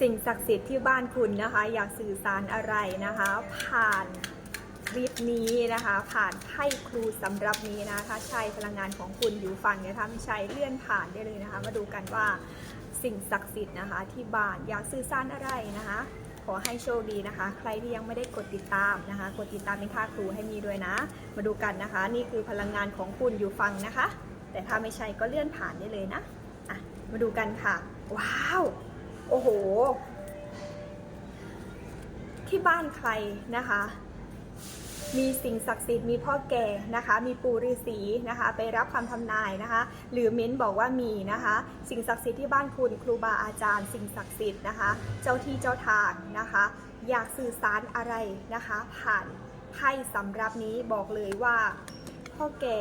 สิ่งศักดิ์สิทธิ์ที่บ้านคุณนะคะ อยากสื่อสารอะไรนะคะ ผ่านคลิปนี้นะคะ ผ่านไพ่ครูสำหรับนี้นะถ้าใช่พลังงานของคุณอยู่ฝั่งเนี่ยถ้าไม่ใช่เลื่อนผ่านได้เลยนะคะ มาดูกันว่าสิ่งศักดิ์สิทธิ์นะคะ ที่บ้านอยากสื่อสารอะไรนะคะขอให้โชคดีนะคะ ใครที่ยังไม่ได้กดติดตามนะคะ กดติดตามเป็นค่าครูให้มีด้วยนะ มาดูกันนะคะ นี่คือพลังงานของคุณอยู่ฟังนะคะ แต่ถ้าไม่ใช่ก็เลื่อนผ่านได้เลยนะอะมาดูกันค่ะ ว้าว โอ้โห ที่บ้านใครนะคะ มีสิ่งศักดิ์สิทธิ์มีพ่อแก่นะคะ มีปู่ฤาษีนะคะ ไปรับคำทำนายนะคะ หรือเม้นบอกว่ามีนะคะ สิ่งศักดิ์สิทธิ์ที่บ้านคุณครูบาอาจารย์ สิ่งศักดิ์สิทธิ์นะคะ เจ้าที่เจ้าทางนะคะ อยากสื่อสารอะไรนะคะ ผ่านไพ่สำรับนี้บอกเลยว่าพ่อแก่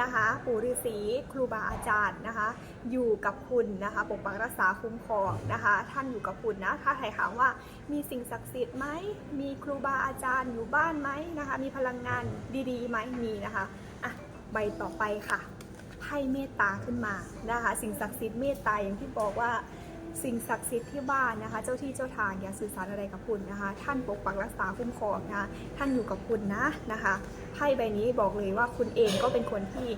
นะคะปู่ฤาษีครูบาอาจารย์นะคะ อยู่กับคุณนะคะปกปักรักษาคุ้มครองนะคะ ท่านอยู่กับคุณนะถ้าใครถามว่ามีสิ่งศักดิ์สิทธิ์ไหมมีครูบาอาจารย์อยู่บ้านไหมนะคะ มีพลังงานดีๆไหมมีนะคะอะใบต่อไปค่ะไพ่เมตตาขึ้นมานะคะ สิ่งศักดิ์สิทธิ์เมตตาอย่างที่บอกว่า สิ่งศักดิ์สิทธิ์ที่บ้านนะคะ เจ้าที่เจ้าทางอย่าสื่อสารอะไรกับคุณนะคะ ท่านปกปักรักษาคุ้มครองนะคะท่านอยู่กับคุณนะนะคะไพ่ใบนี้บอกเลยว่าคุณเองก็เป็นคนที่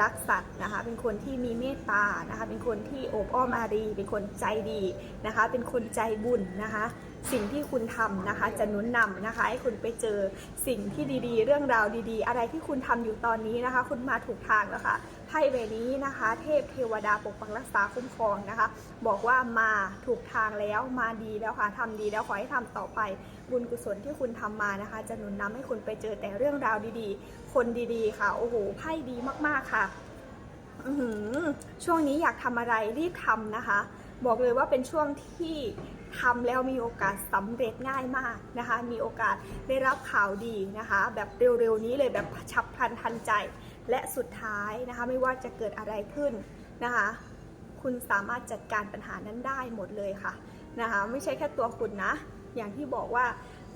รักสัตว์นะคะ เป็นคนที่มีเมตตานะคะ เป็นคนที่โอบอ้อมอารี เป็นคนใจดีนะคะ เป็นคนใจบุญนะคะ สิ่งที่คุณทำนะคะ จะนุนนำนะคะ ให้คุณไปเจอสิ่งที่ดีๆ เรื่องราวดีๆ อะไรที่คุณทำอยู่ตอนนี้นะคะ คุณมาถูกทางแล้วค่ะไพ่ใบนี้นะคะ เทพเทวดาปกปักรักษาคุ้มครองนะคะ บอกว่ามาถูกทางแล้วมาดีแล้วค่ะทำดีแล้วขอให้ทำต่อไป บุญกุศลที่คุณทำมานะคะ จะหนุนนำให้คุณไปเจอแต่เรื่องราวดีๆ คนดีๆ ค่ะ โอ้โหไพ่ดีมากๆค่ะอือหือช่วงนี้อยากทำอะไรรีบทำนะคะ บอกเลยว่าเป็นช่วงที่ ทำแล้วมีโอกาสสำเร็จง่ายมากนะคะ มีโอกาสได้รับข่าวดีนะคะ แบบเร็วๆนี้เลยแบบฉับพลันทันใจ และสุดท้ายนะคะไม่ว่าจะเกิดอะไรขึ้นนะคะ คุณสามารถจัดการปัญหานั้นได้หมดเลยค่ะนะคะไม่ใช่แค่ตัวคุณนะ อย่างที่บอกว่า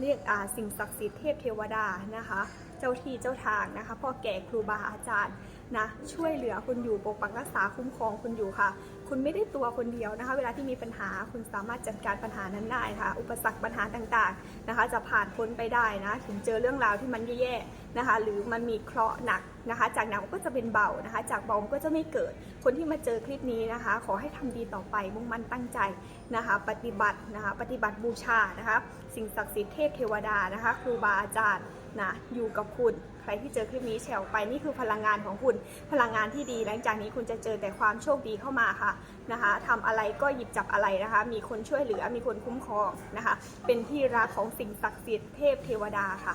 เรียกอาสิ่งศักดิ์สิทธิ์เทพเทวดานะคะ เจ้าที่เจ้าทางนะคะพ่อแก่ครูบาอาจารย์ นะช่วยเหลือคุณอยู่ปกปักรักษาคุ้มครองคุณอยู่ค่ะ คุณไม่ได้ตัวคนเดียวนะคะ เวลาที่มีปัญหาคุณสามารถจัดการปัญหานั้นได้ค่ะ อุปสรรคปัญหาต่างๆนะคะ จะผ่านพ้นไปได้นะ ถึงเจอเรื่องราวที่มันแย่ๆนะคะ หรือมันมีเคราะห์หนักนะคะ จากหนักมันก็จะเป็นเบานะคะ จากเบาก็จะไม่เกิด คนที่มาเจอคลิปนี้นะคะ ขอให้ทำดีต่อไปมุ่งมั่นตั้งใจนะคะ ปฏิบัตินะคะ ปฏิบัติบูชานะคะ สิ่งศักดิ์สิทธิ์เทพเทวดานะคะ ครูบาอาจารย์ นะอยู่กับคุณ ใครที่เจอคลิปนี้แชร์ไปนี่คือพลังงานของคุณ พลังงานที่ดีหลังจากนี้คุณจะเจอแต่ความโชคดีเข้ามาค่ะนะคะทำอะไรก็หยิบจับอะไรนะคะ มีคนช่วยเหลือมีคนคุ้มครองนะคะ เป็นที่รักของสิ่งศักดิ์สิทธิ์เทพเทวดาค่ะ